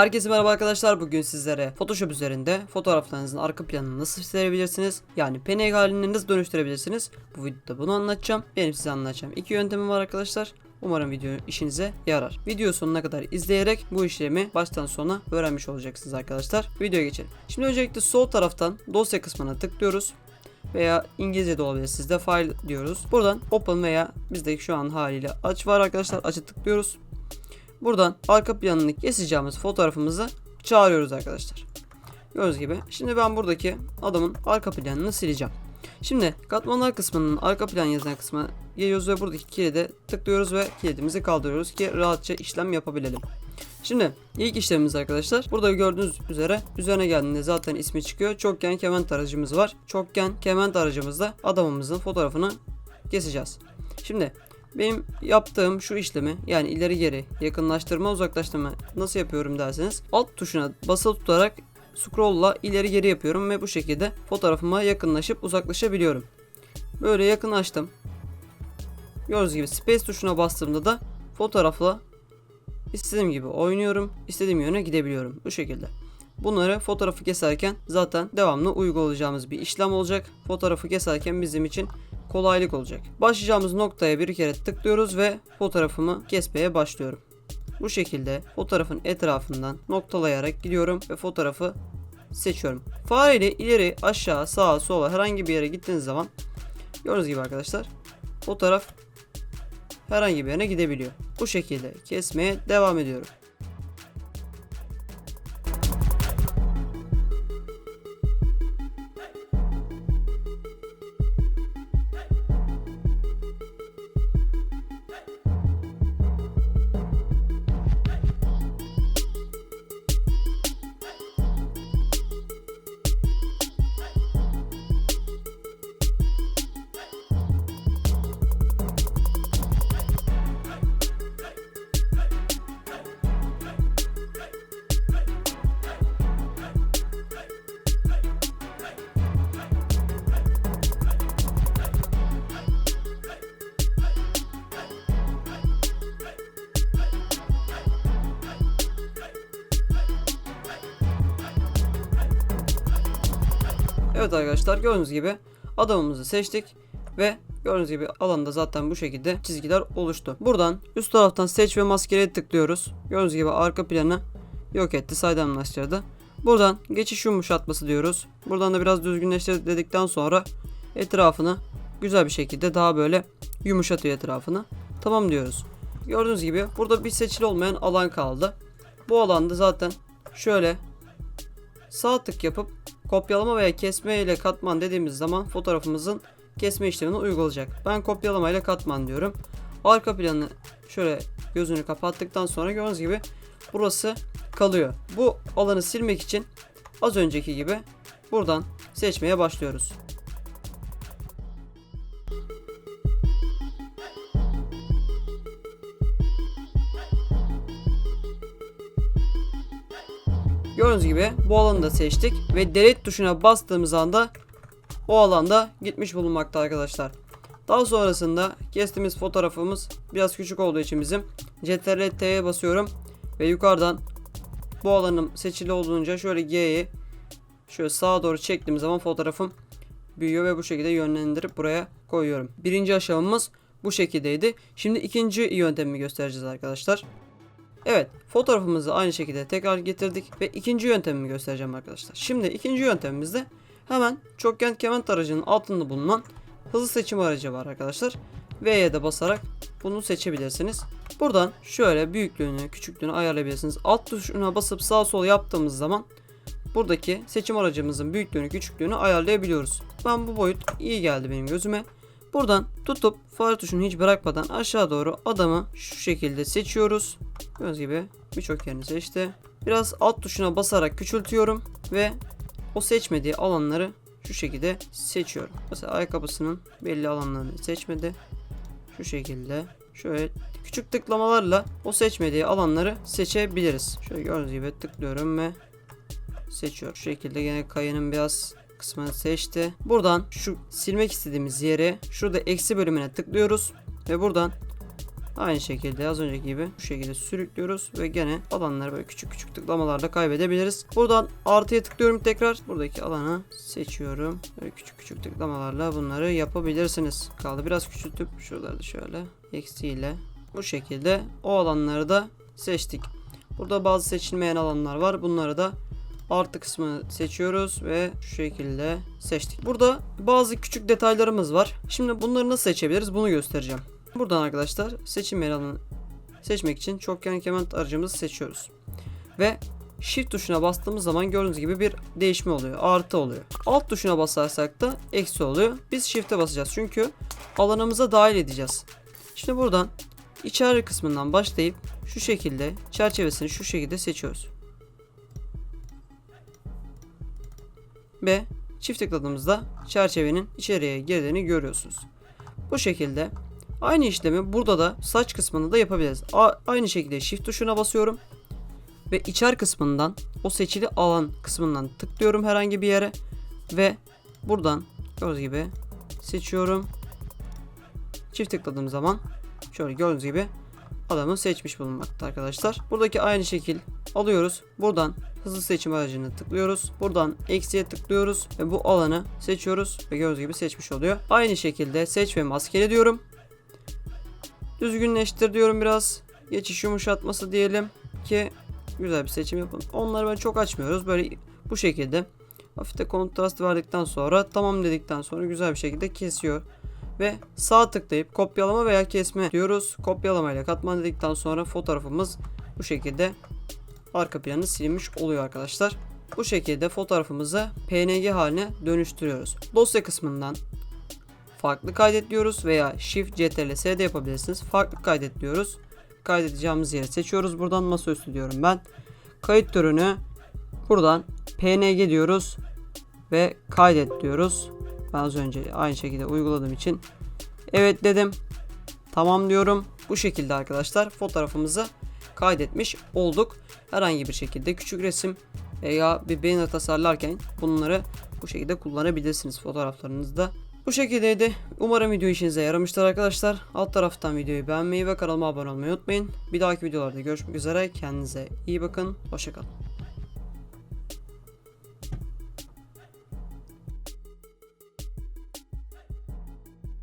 Herkese merhaba arkadaşlar. Bugün sizlere Photoshop üzerinde fotoğraflarınızın arka planını nasıl silebilirsiniz? Yani PNG halini nasıl dönüştürebilirsiniz? Bu videoda bunu anlatacağım. Benim size anlatacağım iki yöntemim var arkadaşlar. Umarım video işinize yarar. Video sonuna kadar izleyerek bu işlemi baştan sona öğrenmiş olacaksınız arkadaşlar. Videoya geçelim. Şimdi öncelikle sol taraftan dosya kısmına tıklıyoruz veya İngilizce de olabilir sizde file diyoruz. Buradan open veya bizde şu an haliyle aç var arkadaşlar. Açı tıklıyoruz. Buradan arka planını keseceğimiz fotoğrafımızı çağırıyoruz arkadaşlar. Gördüğünüz gibi. Şimdi ben buradaki adamın arka planını sileceğim. Şimdi katmanlar kısmının arka plan yazan kısmına geliyoruz ve buradaki kilide tıklıyoruz ve kilidimizi kaldırıyoruz ki rahatça işlem yapabilelim. Şimdi ilk işlemimiz arkadaşlar. Burada gördüğünüz üzere üzerine geldiğinde zaten ismi çıkıyor. Çokgen kement aracımız var. Çokgen kement aracımızda adamımızın fotoğrafını keseceğiz. Şimdi benim yaptığım şu işlemi yani ileri geri yakınlaştırma uzaklaştırma nasıl yapıyorum derseniz alt tuşuna basılı tutarak scroll'la ileri geri yapıyorum ve bu şekilde fotoğrafıma yakınlaşıp uzaklaşabiliyorum. Böyle yakınlaştım. Gördüğünüz gibi space tuşuna bastığımda da fotoğrafla istediğim gibi oynuyorum, istediğim yöne gidebiliyorum bu şekilde. Bunları fotoğrafı keserken zaten devamlı uygulayacağımız bir işlem olacak. Fotoğrafı keserken bizim için kolaylık olacak. Başlayacağımız noktaya bir kere tıklıyoruz ve fotoğrafımı kesmeye başlıyorum. Bu şekilde fotoğrafın etrafından noktalayarak gidiyorum ve fotoğrafı seçiyorum. Fare ile ileri, aşağı, sağa, sola herhangi bir yere gittiğiniz zaman gördüğünüz gibi arkadaşlar fotoğraf herhangi bir yere gidebiliyor. Bu şekilde kesmeye devam ediyorum. Evet arkadaşlar gördüğünüz gibi adamımızı seçtik ve gördüğünüz gibi alanda zaten bu şekilde çizgiler oluştu. Buradan üst taraftan seç ve maskeleye tıklıyoruz. Gördüğünüz gibi arka planı yok etti saydamlaştırdı. Buradan geçiş yumuşatması diyoruz. Buradan da biraz düzgünleştir dedikten sonra etrafını güzel bir şekilde daha böyle yumuşatıyor etrafını. Tamam diyoruz. Gördüğünüz gibi burada bir seçili olmayan alan kaldı. Bu alanda zaten şöyle sağ tık yapıp kopyalama veya kesme ile katman dediğimiz zaman fotoğrafımızın kesme işlemini uygulayacak. Ben kopyalama ile katman diyorum. Arka planı şöyle gözünü kapattıktan sonra gördüğünüz gibi burası kalıyor. Bu alanı silmek için az önceki gibi buradan seçmeye başlıyoruz. Gördüğünüz gibi bu alanı da seçtik ve delete tuşuna bastığımız anda o alanda gitmiş bulunmakta arkadaşlar. Daha sonrasında kestiğimiz fotoğrafımız biraz küçük olduğu için bizim Ctrl T'ye basıyorum ve yukarıdan bu alanım seçili olduğunca şöyle G'yi şöyle sağa doğru çektiğim zaman fotoğrafım büyüyor ve bu şekilde yönlendirip buraya koyuyorum. Birinci aşamamız bu şekildeydi. Şimdi ikinci yöntemimi göstereceğiz arkadaşlar. Evet fotoğrafımızı aynı şekilde tekrar getirdik ve ikinci yöntemimi göstereceğim arkadaşlar. Şimdi ikinci yöntemimizde hemen çokgen kement aracının altında bulunan hızlı seçim aracı var arkadaşlar. V'ye de basarak bunu seçebilirsiniz. Buradan şöyle büyüklüğünü küçüklüğünü ayarlayabilirsiniz. Alt tuşuna basıp sağ sol yaptığımız zaman buradaki seçim aracımızın büyüklüğünü küçüklüğünü ayarlayabiliyoruz. Ben bu boyut iyi geldi benim gözüme. Buradan tutup fare tuşunu hiç bırakmadan aşağı doğru adamı şu şekilde seçiyoruz. Gördüğünüz gibi birçok yerini seçti. Biraz alt tuşuna basarak küçültüyorum ve o seçmediği alanları şu şekilde seçiyorum. Mesela ayakkabısının belli alanlarını seçmedi. Şu şekilde şöyle küçük tıklamalarla o seçmediği alanları seçebiliriz. Şöyle gördüğünüz gibi tıklıyorum ve seçiyor. Şu şekilde yine kayının biraz kısmını seçti. Buradan şu silmek istediğimiz yere şurada eksi bölümüne tıklıyoruz ve buradan Aynı şekilde az önceki gibi bu şekilde sürüklüyoruz ve gene alanları böyle küçük küçük tıklamalarla kaybedebiliriz. Buradan artıya tıklıyorum tekrar. Buradaki alanı seçiyorum. Böyle küçük küçük tıklamalarla bunları yapabilirsiniz. Kaldı biraz küçültüp şuraları şöyle eksiyle bu şekilde o alanları da seçtik. Burada bazı seçilmeyen alanlar var. Bunları da artı kısmını seçiyoruz ve şu şekilde seçtik. Burada bazı küçük detaylarımız var. Şimdi bunları nasıl seçebiliriz bunu göstereceğim. Buradan arkadaşlar seçilmeyen alanı seçmek için çokgen kement aracımızı seçiyoruz. Ve Shift tuşuna bastığımız zaman gördüğünüz gibi bir değişme oluyor. Artı oluyor. Alt tuşuna basarsak da eksi oluyor. Biz Shift'e basacağız çünkü alanımıza dahil edeceğiz. Şimdi buradan içeri kısmından başlayıp şu şekilde çerçevesini şu şekilde seçiyoruz. Ve çift tıkladığımızda çerçevenin içeriye girdiğini görüyorsunuz. Bu şekilde aynı işlemi burada da saç kısmında da yapabiliriz. A- aynı şekilde shift tuşuna basıyorum ve içer kısmından o seçili alan kısmından tıklıyorum herhangi bir yere ve buradan gördüğünüz gibi seçiyorum. Çift tıkladığım zaman şöyle gördüğünüz gibi adamı seçmiş bulunmakta arkadaşlar. Buradaki aynı şekil alıyoruz. Buradan hızlı seçim aracını tıklıyoruz. Buradan eksiye tıklıyoruz ve bu alanı seçiyoruz ve gördüğünüz gibi seçmiş oluyor. Aynı şekilde seç ve maskele diyorum. Düzgünleştir diyorum biraz. Geçiş yumuşatması diyelim ki güzel bir seçim yapın. Onları böyle çok açmıyoruz. Böyle bu şekilde hafif de kontrast verdikten sonra tamam dedikten sonra güzel bir şekilde kesiyor. Ve sağ tıklayıp kopyalama veya kesme diyoruz. Kopyalama ile katman dedikten sonra fotoğrafımız bu şekilde arka planı silinmiş oluyor arkadaşlar. Bu şekilde fotoğrafımızı PNG haline dönüştürüyoruz. Dosya kısmından farklı kaydet diyoruz veya Shift Ctrl S de yapabilirsiniz. Farklı kaydet diyoruz. Kaydedeceğimiz yeri seçiyoruz. Buradan masaüstü diyorum ben. Kayıt türünü buradan PNG diyoruz ve kaydet diyoruz. Ben az önce aynı şekilde uyguladığım için evet dedim. Tamam diyorum. Bu şekilde arkadaşlar fotoğrafımızı kaydetmiş olduk. Herhangi bir şekilde küçük resim veya bir banner tasarlarken bunları bu şekilde kullanabilirsiniz fotoğraflarınızda. Bu şekildeydi. Umarım video işinize yaramıştır arkadaşlar. Alt taraftan videoyu beğenmeyi ve kanalıma abone olmayı unutmayın. Bir dahaki videolarda görüşmek üzere. Kendinize iyi bakın. Hoşçakalın.